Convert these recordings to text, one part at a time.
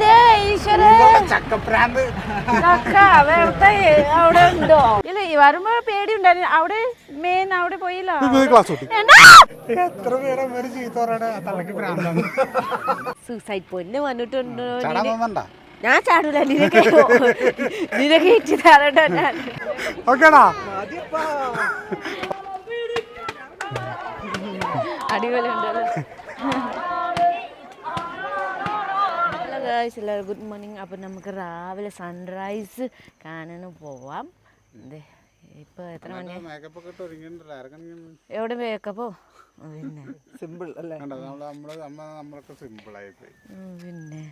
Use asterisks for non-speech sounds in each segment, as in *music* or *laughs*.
ദേ ഈശ്വരേ. ചക്കപ്രാന്ത്. ചക്ക വെറുതെ അവിടെ ഉണ്ടോ? ഇല്ല വരുമ്പോ പേടി ഉണ്ടായിരുന്നു അവിടെ മെയിൻ അവിടെ പോയില്ല? എത്ര പേരെ സൂസൈഡ് പോയിന്റ് വന്നിട്ടുണ്ടോ ഞാൻ ചാടൂല നിനക്ക് നിനക്ക് ഇറ്റി തരണ്ട ഓക്കേടാ. അടിപൊളി ഉണ്ടല്ലോ ഗായ്സ് എല്ലാവരും ഗുഡ് മോർണിംഗ് അപ്പം നമുക്ക് രാവിലെ സൺറൈസ് കാണാൻ പോവാം. ദേ ഇപ്പോൾ എത്ര ആർക്കെങ്കിലും എവിടെ മേക്കപ്പോ പിന്നെ. സിമ്പിൾ അല്ലേ? പിന്നെ.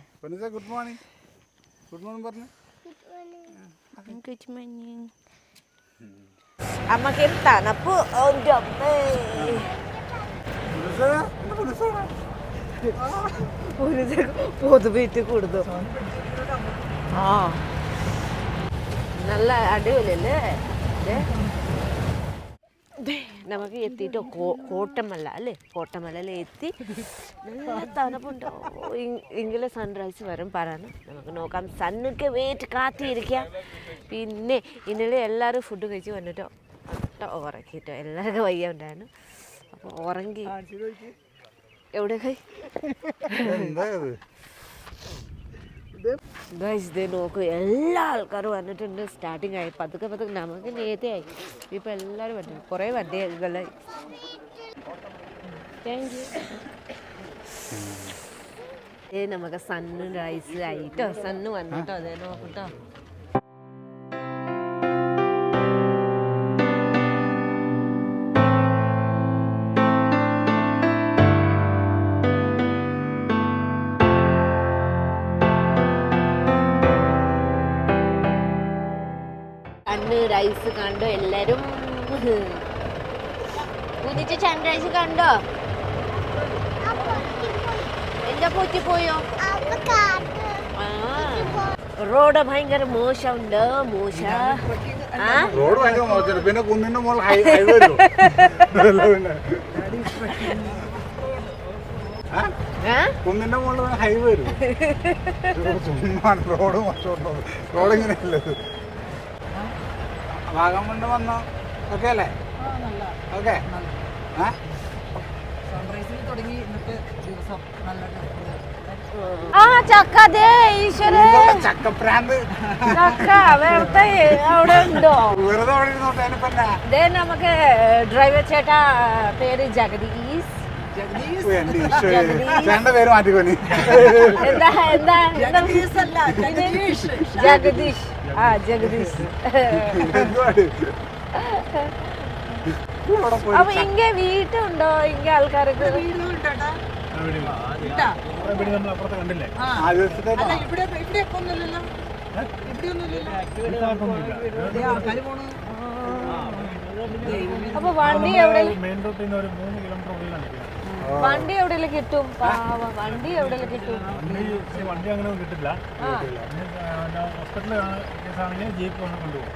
ഗുഡ് മോർണിംഗ് ഗുഡ് മോർണിംഗ് പറഞ്ഞു. Good morning. അമ്മയ്ക്ക് തണുപ്പ്. ഒരു പൊതുവീട്ട് കൊടുത്തു. ആ. നല്ല അടിപൊളിയല്ലേ? നമുക്ക് എത്തിയിട്ട് കോ- കോട്ടമല അല്ലേ? കോട്ടമലയിൽ എത്തി. നല്ല തണുപ്പുണ്ടോ. എങ്കിലും സൺറൈസ് വരും പറയണം നമുക്ക് നോക്കാം. സണ്ണൊക്കെ വെയിറ്റ് കാത്തിരിക്കാം പിന്നെ ഇന്നലെ എല്ലാവരും ഫുഡ് കഴിച്ച് വന്നിട്ടോ. ഒട്ട ഉറക്കിയിട്ടോ എല്ലാവർക്കും വയ്യ ഉണ്ടായിരുന്നു അപ്പോൾ ഉറങ്ങി എവിടെ ഇത് ഗൈസ് ഇത് നോക്കൂ എല്ലാ ആൾക്കാരും വന്നിട്ടുണ്ട്. സ്റ്റാർട്ടിങ് ആയി. പതുക്കെ പതുക്കെ നമുക്ക് നേരത്തെ ആയി. ഇപ്പം എല്ലാവരും വന്നു കുറേ വണ്ടികളായി താങ്ക് യു ഏ നമുക്ക് സണ്ണ് റൈസ് ആയിട്ടോ സണ്ണ് വന്നിട്ടോ അതേ നോക്കട്ടോ റൈസ് കണ്ടോ എല്ലാരും? കുതിച്ച് സൺറൈസ് കണ്ടോ? എന്താ പോയോ ആ റോഡ് ഭയങ്കര മോശമുണ്ട് മോശ. റോഡ് ഭയങ്കര മോശം പിന്നെ കുന്നിന്റെ ഹൈവേ? കുന്നിന്റെ മുകളിൽ ഹൈവേ വരും. റോഡ് മോശമുണ്ടോ? റോഡ് ഇങ്ങനെയല്ലത് കൊണ്ട് വന്നോ? ഓക്കെ അല്ലേ? ഓക്കെ. ആ ആ ചക്ക ദേ ഈശ്വര. നിങ്ങളുടെ ചക്കപ്രാന്ത്? ചക്ക വെറുതെ അവിടെ ഉണ്ടോ? വെറുതെ അവിടെ ഇരുന്നോട്ടെ? ദേ നമുക്ക് ഡ്രൈവർ ചേട്ടാ പേര് ജഗദീഷ്. ജഗദീഷ്. എന്താ എന്താ ജഗദീഷ്. ആ ജഗദീഷ്. അപ്പൊ ഇങ്ങ വീട്ടുണ്ടോ ഇങ്ങ ആൾക്കാരൊക്കെ? അപ്പൊ വണ്ടി എവിടെ മെയിൻ റോട്ടിൽ നിന്ന് ഒരു മൂന്ന് കിലോമീറ്റർ ഉള്ളിലാണ് വണ്ടി എവിടെയെങ്കിലും കിട്ടും? പാവ വണ്ടി എവിടെയെങ്കിലും കിട്ടും? വണ്ടി ഈ വണ്ടി അങ്ങനെ കിട്ടില്ല കേസാണെങ്കിൽ ജീപ്പ് വന്ന് കൊണ്ടുപോകും.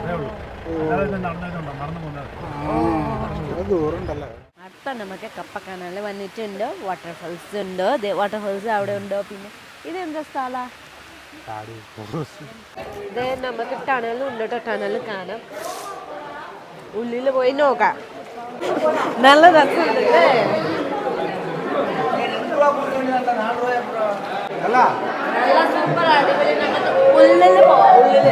അതേ ഉള്ളൂ. അടുത്ത നമുക്ക് കപ്പക്കാനാല് വന്നിട്ടുണ്ട്. വാട്ടർഫോൾസ് ഉണ്ട്. വാട്ടർഫോൾസ് അവിടെ ഉണ്ടോ? പിന്നെ ഇതെന്താ സ്ഥലാ? ഇതേ നമുക്ക് ടണലും ഉണ്ട് കേട്ടോ ടണൽ കാണാം. ഉള്ളിൽ പോയി നോക്കാം. നല്ല രസമുണ്ടല്ലേ അല്ല. നല്ല സൂപ്പർ അടിപൊളി നമുക്ക് ഉള്ളിൽ പോവാം. ഉള്ളിൽ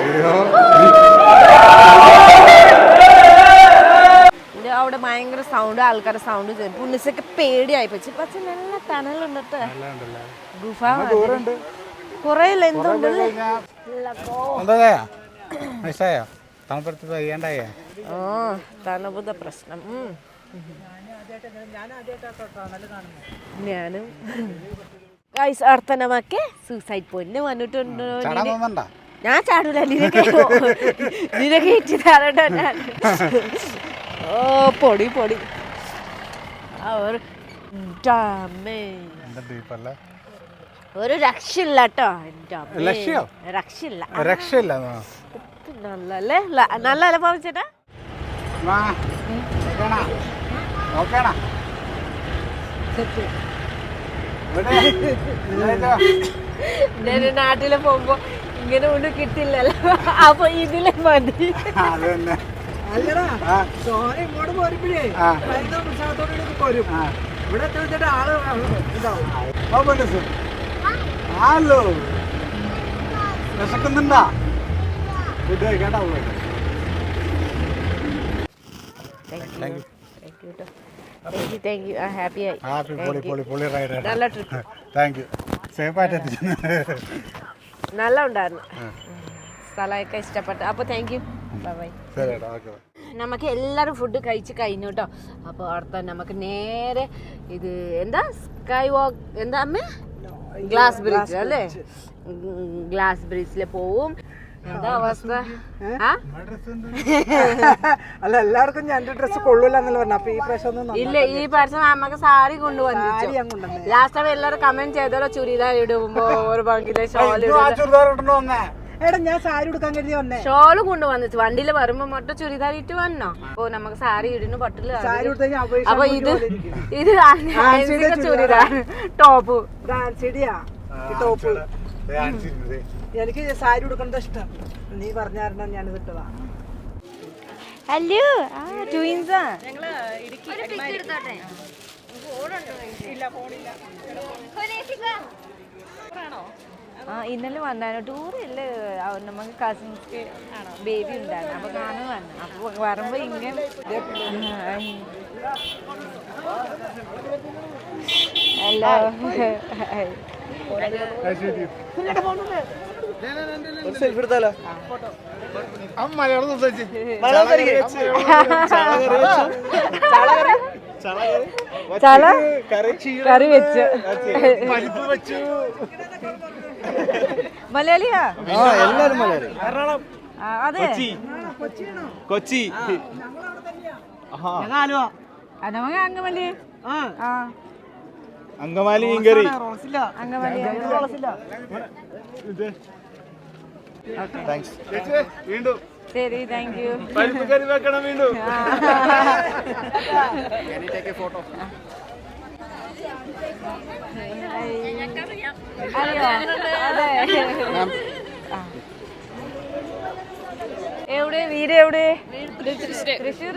അയ്യോ. അവിടെ ഭയങ്കര സൗണ്ട് ആൾക്കാരുടെ സൗണ്ട് പുണ്യസൊക്കെ പേടിയായി പക്ഷെ പക്ഷെ നല്ല തണലുണ്ട് ഗുഫ ദൂരമുണ്ട് കുറേ എന്തുണ്ടല്ലേ എന്താ മനസ്സിലായോ തണുപ്പടുത്ത് വയ്യാണ്ടായ ആ തണുപ്പുത പ്രശ്നം. ഞാനും. ഗൈസ് അർത്ഥനമാക്കെ നമുക്ക് സൂസൈഡ് പോയിന്റ് വന്നിട്ടുണ്ട്. ഞാൻ ചാടൂല നിനക്ക് നിനക്ക് തരണ്ട ഓ പൊടി പൊടി. അവർ ഡാമേ. എന്താ ഡീപ്പല്ലേ ഒരു രക്ഷയില്ല കേട്ടോ. ലക്ഷ്യോ? രക്ഷയില്ല. രക്ഷയില്ല നല്ലല്ലേ നല്ലല്ല നല്ല അനുഭവം ചേട്ടാ? നാട്ടിൽ പോകുമ്പോ ഇങ്ങനെ ഒന്നും കിട്ടില്ലല്ലോ. അപ്പൊ ഇതിലെ മതി. അല്ലടാ സോന ഇങ്ങോട്ട് പോരുമ്പോഴേ ഭയങ്കര ഉത്സാഹത്തോടെ പോരും. ഇവിടെ എത്തിച്ചിട്ട് ആൾ ഇതാവും. ഹലോ വിശക്കുന്നുണ്ടാ? ഫുഡ് നല്ല ഉണ്ടായിരുന്നു *laughs* സ്ഥലമൊക്കെ ഇഷ്ടപ്പെട്ടു. അപ്പോൾ താങ്ക് യു ബൈ. നമുക്ക് എല്ലാരും ഫുഡ് കഴിച്ച് കഴിഞ്ഞു കേട്ടോ അപ്പോൾ അടുത്ത നമുക്ക് നേരെ ഇത് എന്താ? സ്കൈ വാക്ക് എന്താ അമ്മ? ഗ്ലാസ് ബ്രിഡ്ജ് അല്ലേ? ഗ്ലാസ് ബ്രിഡ്ജിൽ പോവും. എന്താ അവസ്ഥ. *laughs* അല്ല എല്ലാവർക്കും ഞാൻ ഡ്രസ് കൊള്ളൂല എന്നല്ല പറഞ്ഞു. അപ്പൊ ഈ പ്രാവശ്യം ഇല്ല ഈ പ്രാവശ്യം അമ്മയ്ക്ക് സാരി കൊണ്ടുവന്നു. ലാസ്റ്റ് ടൈം എല്ലാവരും കമന്റ് ചെയ്തല്ലോ ചുരിദാർ ഇടുമ്പോ ഒരു ഭംഗിയിലെ ഷോൾ വന്നേ എടാ ഞാൻ സാരി എടുക്കാൻ കരുതി വന്നേ. ഷോൾ കൊണ്ടുവന്നു വണ്ടിയിൽ വരുമ്പോ മൊട്ട ചുരിദാർ ഇട്ട് വന്നോ? അപ്പൊ നമുക്ക് സാരി ഇടുന്നു പട്ടിൽ സാരി അപ്പൊ ഇത് ഇത് ചുരിദാർ ടോപ്പ്. ടോപ്പ്. എനിക്ക് സാരി ഉടുക്കുന്നത് ഇഷ്ടം. നീ പറഞ്ഞായിരുന്നു ഞാൻ ഇട്ടതാ. ഹലോ ആ ട്വിൻസാ ആ ഇന്നലെ വന്നായിരുന്നു ടൂറില്ല നമുക്ക് കസിൻസ് ബേബി ഉണ്ടായിരുന്നു. അപ്പൊ കാണാൻ വന്നു. അപ്പൊ വരുമ്പോ ഇങ്ങനെ ഹലോ. മലയാളം സംസാരിച്ച്. കറി വെച്ച്. പരിപ്പ് വെച്ചു. മലയാളിയാ? ആ എല്ലാരും മലയാളി. എറണാകുളം. അതെ. കൊച്ചി. അങ്കമല്ലി ആ. അങ്കമാലി മീൻകറി. അങ്കമല്ലി താങ്ക്സ് വീണ്ടും. ശരി താങ്ക് യു വെക്കണം വീണ്ടും. ആ. എവിടെ വീട് എവിടെ തൃശ്ശൂർ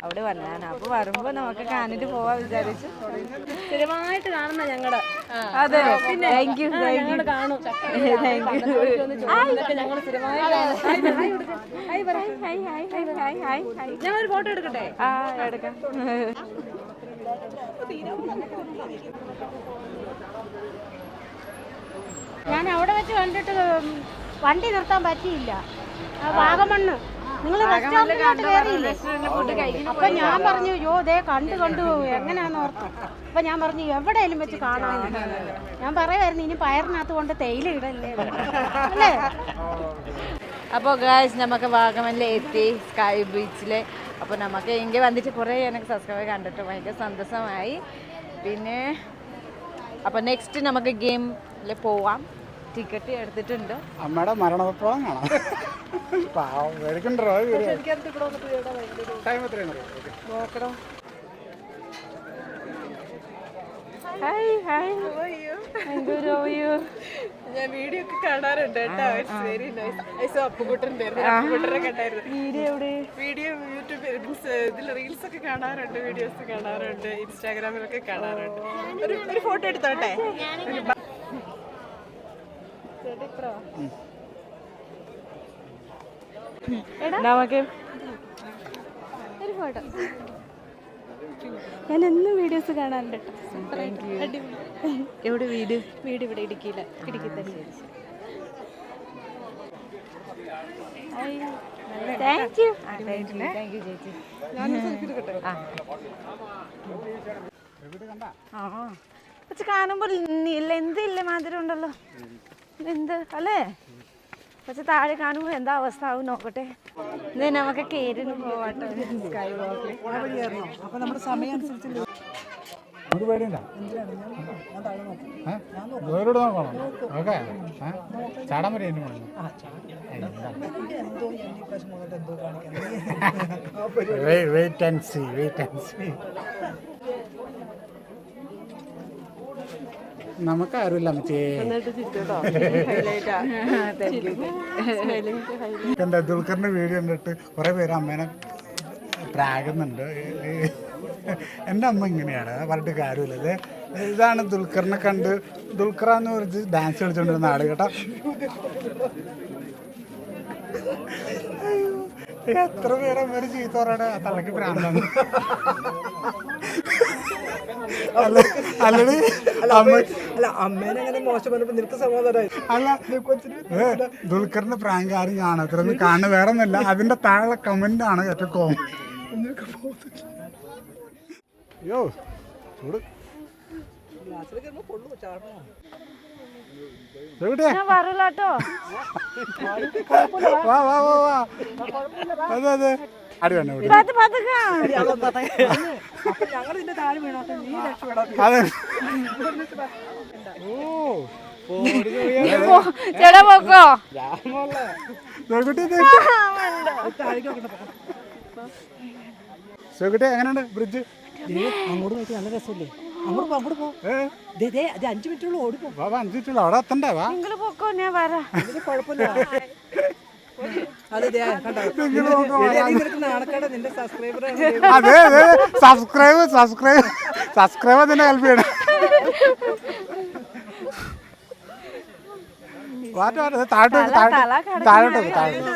അവിടെ വന്നാണ് അപ്പൊ വരുമ്പോ നമുക്ക് കാണിട്ട് പോവാ വിചാരിച്ചു സ്ഥിരമായിട്ട് കാണുന്ന ഞങ്ങളുടെ അതെ താങ്ക് യു ഞങ്ങളൊരു ഫോട്ടോ എടുക്കട്ടെ ആ എടുക്കാം ഞാൻ അവിടെ വെച്ച് കണ്ടിട്ട് വണ്ടി നിർത്താൻ പറ്റിയില്ല. ആ വാഗമണ്ണ്. നിങ്ങൾ റെസ്റ്റോറന്റിലോട്ട് കയറിയില്ലേ? ഫുഡ് അപ്പൊ ഞാൻ പറഞ്ഞു യോ ദേ കണ്ടു കണ്ടു എങ്ങനെയാന്ന് ഓർത്തു. അപ്പൊ ഞാൻ പറഞ്ഞു എവിടെയെങ്കിലും വെച്ച് കാണാൻ. ഞാൻ പറയുമായിരുന്നു ഇനി പയറിനകത്ത് കൊണ്ട് തേയില ഇടല്ലേ? അല്ലേ? അപ്പോൾ ഗായ്സ് നമുക്ക് വാഗമണിൽ എത്തി സ്കൈ ബീച്ചിൽ അപ്പോൾ നമുക്ക് ഇങ്ങനെ വന്നിട്ട് കുറേ എനിക്ക് സബ്സ്ക്രൈബ് കണ്ടിട്ട് ഭയങ്കര സന്തോഷമായി. പിന്നെ അപ്പോൾ നെക്സ്റ്റ് നമുക്ക് ഗെയിമിൽ പോവാം. ടിക്കറ്റ് എടുത്തിട്ടുണ്ട്. അമ്മയുടെ മരണപ്രഭാവം കാണാം. *laughs* പാവം ടൈം എത്രയാണ് നോക്കണം. ഹായ് ഹായ് ഞാൻ വീഡിയോ ഒക്കെ കാണാറുണ്ട് കേട്ടോ. ഇറ്റ്സ് വെരി നൈസ് അപ്പുകുട്ടന്റെ അപ്പുകുട്ടനെ കണ്ടായിരുന്നു. വീഡിയോ എവിടെ? വീഡിയോ യൂട്യൂബ് മീൻസ് ഇതിൽ റീൽസ് ഒക്കെ കാണാറുണ്ട് വീഡിയോസ് കാണാറുണ്ട് ഇൻസ്റ്റാഗ്രാമിലൊക്കെ കാണാറുണ്ട്. ഒരു ഒരു ഫോട്ടോ എടുത്തോട്ടെ? നമുക്ക് ഒരു ഫോട്ടോ ഞാൻ എന്നും വീഡിയോസ് കാണാറുണ്ട് എവിടെ വീട്? വീട് ഇവിടെ ഇടുക്കിയില്ല ഇടുക്കി തന്നെ. Thank you thank you thank you ചേച്ചി. ആ. ആ പക്ഷെ കാണുമ്പോൾ ഇല്ല എന്തില്ല മാതിരി ഉണ്ടല്ലോ. എന്ത് അല്ലേ? പക്ഷെ താഴെ കാണുമ്പോൾ എന്താ അവസ്ഥ? ആവും നോക്കട്ടെ. ഇത് നമുക്ക് കേരിന് പോവാട്ടോ. സ്കൈ വാക്കിൽ നമുക്ക് നോക്കണം ഓക്കെ. ചാടാൻ പറ്റും എന്റെ മുകളിൽ wait and see wait and see നമുക്ക് ആരുമില്ല അമ്മച്ചേ എന്താ ദുൽഖറിന്റെ വീഡിയോ കണ്ടിട്ട് കുറെ പേര് അമ്മേനെ പ്രാകുന്നുണ്ട്. എന്റെ അമ്മ ഇങ്ങനെയാണ് പറഞ്ഞിട്ട് കാര്യമില്ല. ഇത് ഇതാണ് ദുൽഖറിനെ കണ്ട് ദുൽഖറാന്ന് പറഞ്ഞ് ഡാൻസ് കളിച്ചോണ്ടിരുന്ന ആൾ കേട്ടോ. എത്ര പേരെ പേര് ചീത്ത പറയണ? തലക്ക് പ്രാന്താണ്. അല്ല അല്ലടി അല്ല അമ്മേനെ അങ്ങനെ മോശം പറഞ്ഞപ്പോ നിനക്ക് സമാധാനമായി അല്ല ദുൽഖറിന്റെ പ്രാങ്ക് ആരും കാണത്തില്ലെന്ന് കാണുന്ന വേറെ ഒന്നല്ല അതിന്റെ താഴെ കമന്റ് ആണ് ഏറ്റവും കോമൺ അയ്യോ ചൂട്. എവിടെയാ ഞാൻ പറയില്ലാട്ടോ വാ വാ വാ വാ. അതെ അതെ. അടി വേണ്ട ഇവിടെ. പത്ത് പതുക്കെ. അപ്പൊ ഞങ്ങൾ ഇതിന്റെ താഴെ വീണോട്ടെ നീ രക്ഷപ്പെടാം അതെ ചേട്ടാ പോക്കോ. സുഖുട്ടി സുഖുട്ടി. എങ്ങനെയുണ്ട്? ബ്രിഡ്ജ് അങ്ങോട്ട് നോക്കി നല്ല രസമല്ലേ? അങ്ങോട്ട് പോ അങ്ങോട്ട് പോ. ദേ, ദേ അത് അഞ്ചു മിനിറ്റുള്ള ഓടിപ്പോ വാ വാ അഞ്ചിട്ടുള്ള അവിടെ എത്തണ്ടേ? വാ. നിങ്ങൾ പോക്കോ ഞാൻ വരാം. അതിന് കുഴപ്പമില്ല. അതെ നാണക്കേടാ നിന്റെ സബ്സ്ക്രൈബർ അതെ അതെ സബ്സ്ക്രൈബ് സബ്സ്ക്രൈബ് സബ്സ്ക്രൈബ് തന്നെ ഹെൽപ്പ് ചെയ്യണം. താഴോട്ട് താഴോട്ട് താഴോട്ട് താഴോട്ട്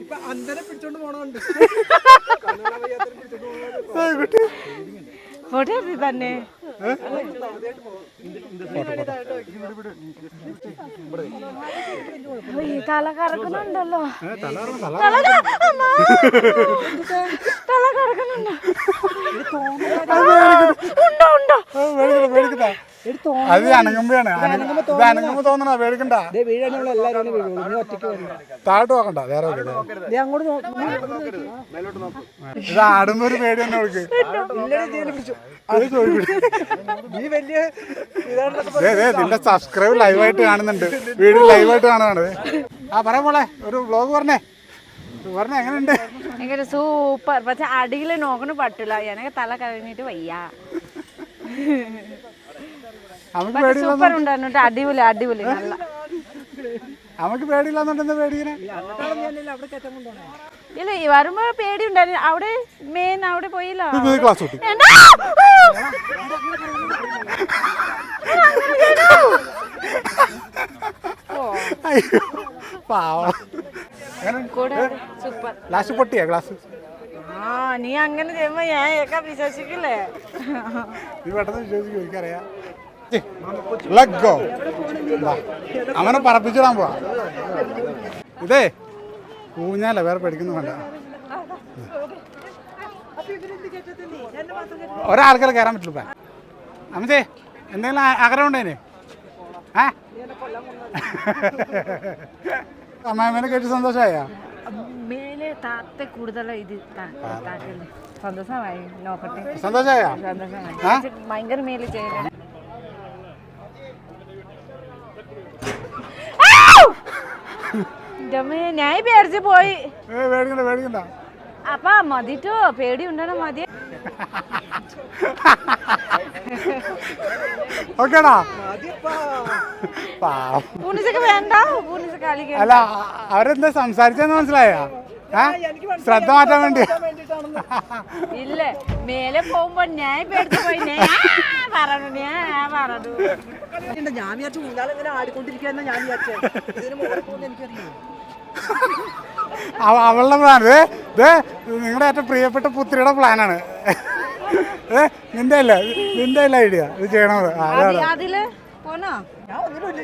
ഇപ്പൊ അന്തരം പിടിച്ചോണ്ട് പോണോണ്ട് കുട്ടി എടുത്ത് തന്നെ. ഈ തല കറക്കുന്നുണ്ടല്ലോ തല *laughs* തല തല ക- അമ്മ. തല കറക്കുന്നുണ്ട് ഉണ്ടോ ഉണ്ടോ പേടിക്കണ്ട പേടിക്കണ്ട അത് അനങ്ങുമ്പോഴാണ്. ഇത് അനങ്ങുമ്പോ തോന്നണ പേടിക്കണ്ട. എല്ലാവരും വീഴുള്ളൂ ഒറ്റയ്ക്ക് താഴോട്ട് നോക്കണ്ട. വേറെ ഇത് ആടുമ്പോ ഒരു പേടി തന്നെ അവൾക്ക്. നിന്റെ സബ്സ്ക്രൈബ് ലൈവായിട്ട് കാണുന്നുണ്ട്. വീഡിയോ ലൈവായിട്ട് കാണുകയാണ് ആ പറയാ മോളെ ഒരു വ്ലോഗ് പറഞ്ഞേ. പറഞ്ഞേ എങ്ങനെയുണ്ട്? ഭയങ്കര സൂപ്പർ. പക്ഷെ അടിയിൽ നോക്കണ പറ്റില്ല എനിക്ക് തല കഴിഞ്ഞിട്ട് വയ്യ. സൂപ്പർ ഉണ്ടായിരുന്നു. അടിപൊളി അടിപൊളി. നല്ല നമുക്ക് പേടിയില്ലാന്നുണ്ടെന്ന് ഇല്ല ഈ വരുമ്പോ പേടി ഉണ്ടായിരുന്നു അവിടെ മെയിൻ അവിടെ പോയില്ല. ക്ലാസ് ലാസ്റ്റ് പൊട്ടിയാ ആ നീ അങ്ങനെ ചെയ്യുമ്പോ ഞാൻ വിശ്വസിക്കില്ലേ? നീ പെട്ടെന്ന് വിശ്വസിക്കും എനിക്കറിയാം. വാ. അവനെ പറപ്പിച്ചിടാൻ പോവാ. ഇതേ ഊഞ്ഞാല വേറെ പഠിക്കുന്നു വേണ്ട. ഒരാൾക്കാരെ കയറാൻ പറ്റില്ല അമ്മച്ചേ എന്തെങ്കിലും ആഗ്രഹം ഉണ്ടേനെ അമ്മാമേനെ കേട്ട് സന്തോഷമായ? മേലെ താത്ത കൂടുതൽ ഇത് താ- താക്കല്ലേ. സന്തോഷമായി. നോക്കട്ടെ. സന്തോഷമായ? ഭയങ്കര മേലെ ചെയ്യണം ഞാൻ പേടിച്ച് പോയി. അപ്പൊ മതിട്ടോ പേടി ഉണ്ടോ മതി. ഓക്കേടാ. പാവം. പൂണിച്ചൊക്കെ വേണ്ട പൂണിച്ച് കളിക്കാൻ അല്ല അവരെന്താ സംസാരിച്ചെന്ന് മനസ്സിലായോ? ശ്രദ്ധ മാറ്റാൻ വേണ്ടി. *laughs* ഇല്ല മേലെ പോകുമ്പോ ഞാൻ പേടിച്ച് പോയി. പറഞ്ഞു ഞാൻ പറഞ്ഞു. ഞാൻ വിചാരിച്ചു ഊഞ്ഞാൽ ഇങ്ങനെ ആടിക്കൊണ്ടിരിക്കുന്ന ഞാൻ വിചാരിച്ചേ. ഇതിന് മുകളിൽ പോകുന്ന എനിക്കറിയാം അവ- അവളുടെ പ്ലാൻ ഇത് ദേ നിങ്ങളുടെ ഏറ്റവും പ്രിയപ്പെട്ട പുത്രിയുടെ പ്ലാനാണ് ഏ നിന്റെ അല്ല നിന്റെ അല്ല ഐഡിയ ഇത് ചെയ്യണത്. ആ, അതെ, അതെ. അതിൽ പോണോ ഞാൻ ഒന്നിനുമില്ല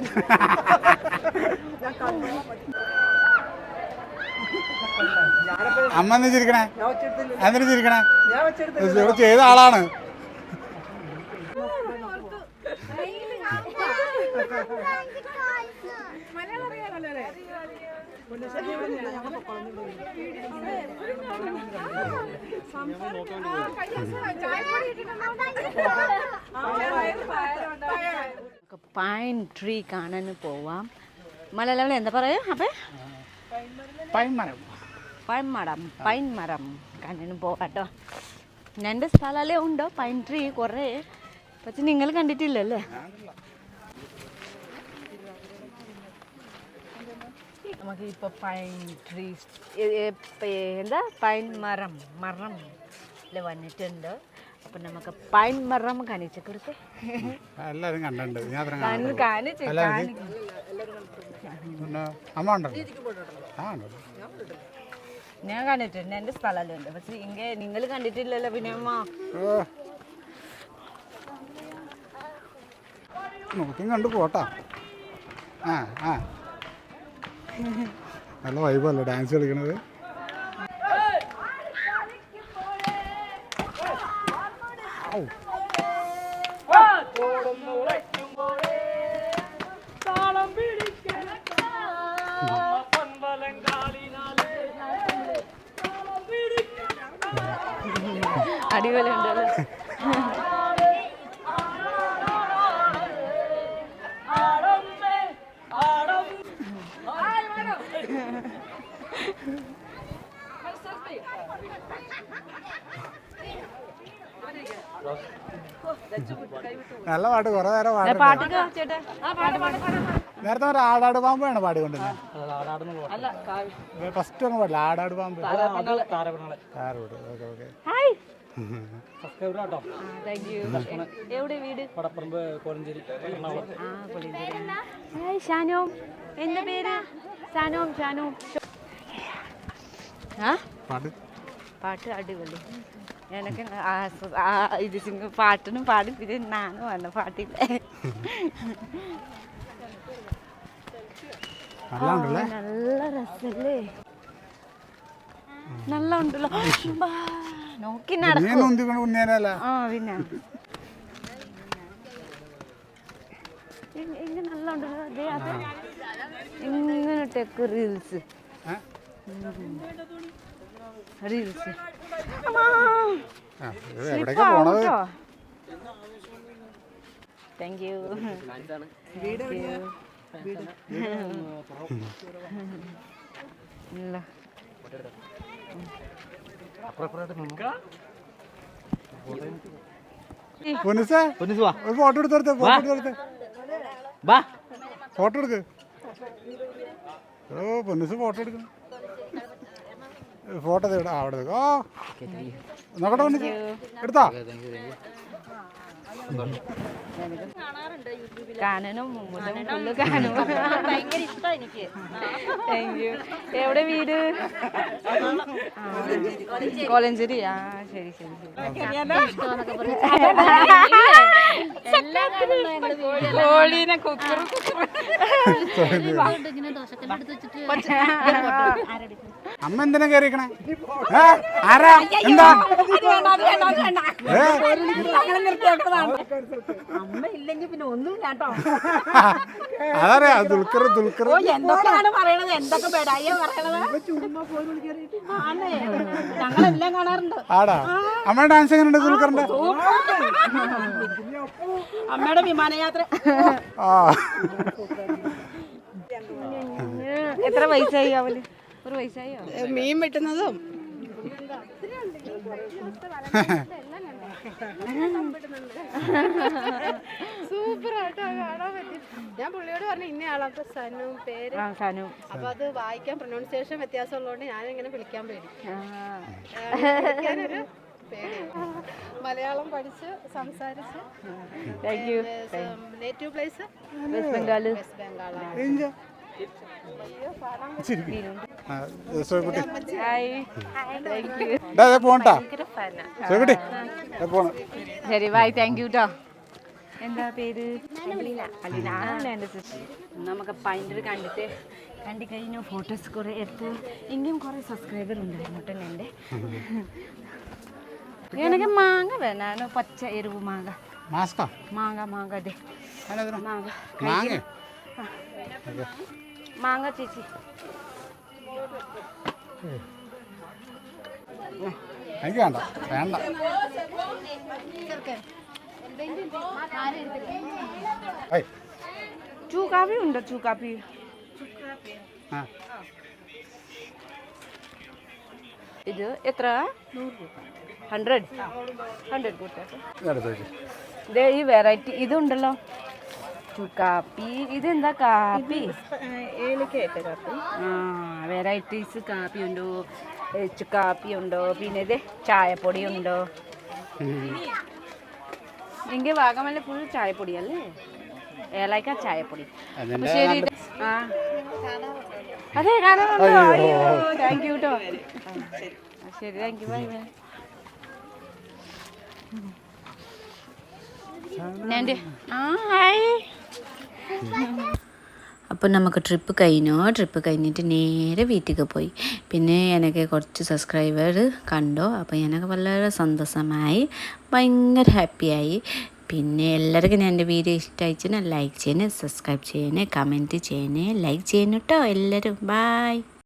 *laughs* അമ്മ എന്ന് ചിരിക്കണേ? എന്തിനു ചിരിക്കണേ? ഇവിടെ ചെയ്ത ആളാണ്? പൈൻ ട്രീ കാണാൻ പോവാം. മലയാളം എന്താ പറയാ അപ്പം? പൈമരം പൈൻ മരം പൈൻ മരം കാണാൻ പോവാട്ടോ എന്റെ സ്ഥലമല്ലേ ഉണ്ടോ? പൈൻ ട്രീ കുറേ. പക്ഷെ നിങ്ങൾ കണ്ടിട്ടില്ലല്ലേ? നമുക്ക് ഇപ്പോൾ പൈൻ ട്രീ എന്താ? പൈൻ മരം മരം വന്നിട്ടുണ്ട്. അപ്പൊ നമുക്ക് പൈൻ മരം കാണിച്ചു കൊടുത്തേ എല്ലാവരും കണ്ടിട്ടുണ്ട്. കാണിച്ച് കാണിച്ച്. പിന്നെ അമ്മ ഉണ്ടല്ലോ. ആ ഉണ്ടല്ലോ. ഞാൻ കണ്ടിട്ടുണ്ട് എന്റെ സ്ഥലമുണ്ട് പക്ഷെ ഇങ്ങനെ നിങ്ങൾ കണ്ടിട്ടില്ലല്ലോ പിന്നെ അമ്മ. നോക്കി കണ്ടു പോട്ടാ. ആ ആ. നല്ല വൈബല്ലേ ഡാൻസ് കളിക്കണത്? ഔ. അടിപൊളി ഉണ്ടല്ലോ നല്ല പാട്ട് കുറേ നേരം പാട്ട് നേരത്തെ ഒരു ആടാട് പാമ്പാണ് പാടിക്കൊണ്ടിരുന്നത് ഫസ്റ്റ് ഒന്ന് പാടില്ല. ആടാട് പാമ്പ്. താരോട് okay okay. Hi thank you എവിടെ വീട്? പടപ്പറമ്പ് കോലഞ്ചേരി ആ കൊളിഞ്ചേരി ഹായ് ഷാനോം. എന്താ പേര്? ഷാനോം ഷാനോം. ആ? പാട്ട്. പാട്ട് അടിപൊളി. എനിക്ക് ഇത് സിംഗ് പാട്ടിനും പാടി. പിന്നെ നാനും വന്ന പാട്ടില്ലേ? നല്ല രസല്ലേ? നല്ല ഉണ്ടല്ലോ നോക്കി പിന്നെ ഇങ്ങനെ നല്ല ഉണ്ടല്ലോ ദേ അത് ഇങ്ങനെ take reels reels thank you thank you ഒരു ഫോട്ടോ എടുത്തെടുത്ത് ഫോട്ടോ എടുത്തെടുത്ത് ഫോട്ടോ എടുക്ക്. ഓ പൊന്നിസ് ഫോട്ടോ എടുക്കണം ഫോട്ടോ അവിടെ ഓ. നോക്കട്ടെ എടുത്താ? ഫുള്ള് ഭയങ്കര എനിക്ക്. താങ്ക് യു എവിടെ വീട്? കോലഞ്ചേരി ആ ശരി ശരി ശരി. കോഴീനെ കുക്കറ് അമ്മ എന്തിനാ കയറിക്കണേ? ആരാ? എന്താ? അമ്മ ഇല്ലെങ്കിൽ പിന്നെ ഒന്നും കേട്ടോ. അതറിയാ ദുൽഖർ ദുൽഖർ. എന്തൊക്കെയാണ് പറയണത്? എന്തൊക്കെ ഞങ്ങളെല്ലാം കാണാറുണ്ട്. ആടാ. അമ്മയുടെ ഡാൻസ് എങ്ങനെയുണ്ട് ദുൽഖറിന്റെ? അമ്മയുടെ വിമാനയാത്ര. ആ. എത്ര വയസ്സായി അവൽ ഒരു വയസ്സായോ മീൻ വെട്ടുന്നതും. സൂപ്പർ ആട്ടോ കാണാൻ പറ്റി. ഞാൻ പുള്ളിയോട് പറഞ്ഞു ഇന്ന ആളാപ്പൊ സനു പേര്. ആ സാനു. അപ്പൊ അത് വായിക്കാൻ പ്രൊനൗൺസിയേഷൻ വ്യത്യാസം ഉള്ളതുകൊണ്ട് ഞാൻ ഇങ്ങനെ വിളിക്കാൻ പേടി പേടി മലയാളം പഠിച്ച് സംസാരിച്ച് thank you native place West Bengal West ബംഗാളാണ് ശരി ബൈ താങ്ക് യു കേട്ടോ എന്താ പേര്? അലീന. അലീന. ആണ് എന്റെ സിസ്റ്റർ? നമുക്ക് പൈന്റർ കണ്ടിട്ട് കണ്ടു കഴിഞ്ഞു ഫോട്ടോസ് കുറേ എടുത്ത്. ഇനിയും കുറേ സബ്സ്ക്രൈബർ ഉണ്ടായിരുന്നു കേട്ടോ എന്റെ. *laughs* എനിക്ക് മാങ്ങ വേണം. പച്ച എരിവ് മാങ്ങ. മാസ്കോ? മാങ്ങ മാങ്ങ അതെ. അതിനെന്തിനാ? മാങ്ങ. മാങ്ങ? മാങ്ങ ചേച്ചി. എനിക്ക് വേണ്ട. വേണ്ട. ചൂക്കാപ്പി ഉണ്ടോ? ചൂക്കാപ്പി ഇത് എത്ര? ഹൺഡ്രഡ് ഹൺഡ്രഡ് ഇതെടുത്ത് ഈ വെറൈറ്റി ഇതുണ്ടല്ലോ. കാപ്പി. ഇതെന്താ കാപ്പി? ഏലക്കയിട്ട് കാപ്പി. ആ വെറൈറ്റീസ് കാപ്പി ഉണ്ടോ? കാപ്പി ഉണ്ടോ? പിന്നെ ഇത് ചായപ്പൊടി ഉണ്ടോ? എങ്കിൽ വാഗമല്ല ഫുൾ ചായപ്പൊടിയല്ലേ ഏലക്ക ചായപ്പൊടി. ശരി ആ. അതെ അയ്യോ. താങ്ക് യു കേട്ടോ ശരി താങ്ക് യു ബൈ ബൈ അപ്പോൾ നമുക്ക് ട്രിപ്പ് കഴിഞ്ഞു. ട്രിപ്പ് കഴിഞ്ഞിട്ട് നേരെ വീട്ടിലേക്ക് പോയി. പിന്നെ എനിക്ക് കുറച്ച് സബ്സ്ക്രൈബർ കണ്ടോ. അപ്പോൾ എനിക്ക് വളരെ സന്തോഷമായി. ഭയങ്കര ഹാപ്പിയായി പിന്നെ എല്ലാവർക്കും ഞാൻ എന്റെ വീഡിയോ ഇഷ്ടമായിച്ചാൽ ലൈക്ക് ചെയ്യണേ സബ്സ്ക്രൈബ് ചെയ്യണേ കമന്റ് ചെയ്യണേ ലൈക്ക് ചെയ്യണം കേട്ടോ എല്ലാവരും ബായ്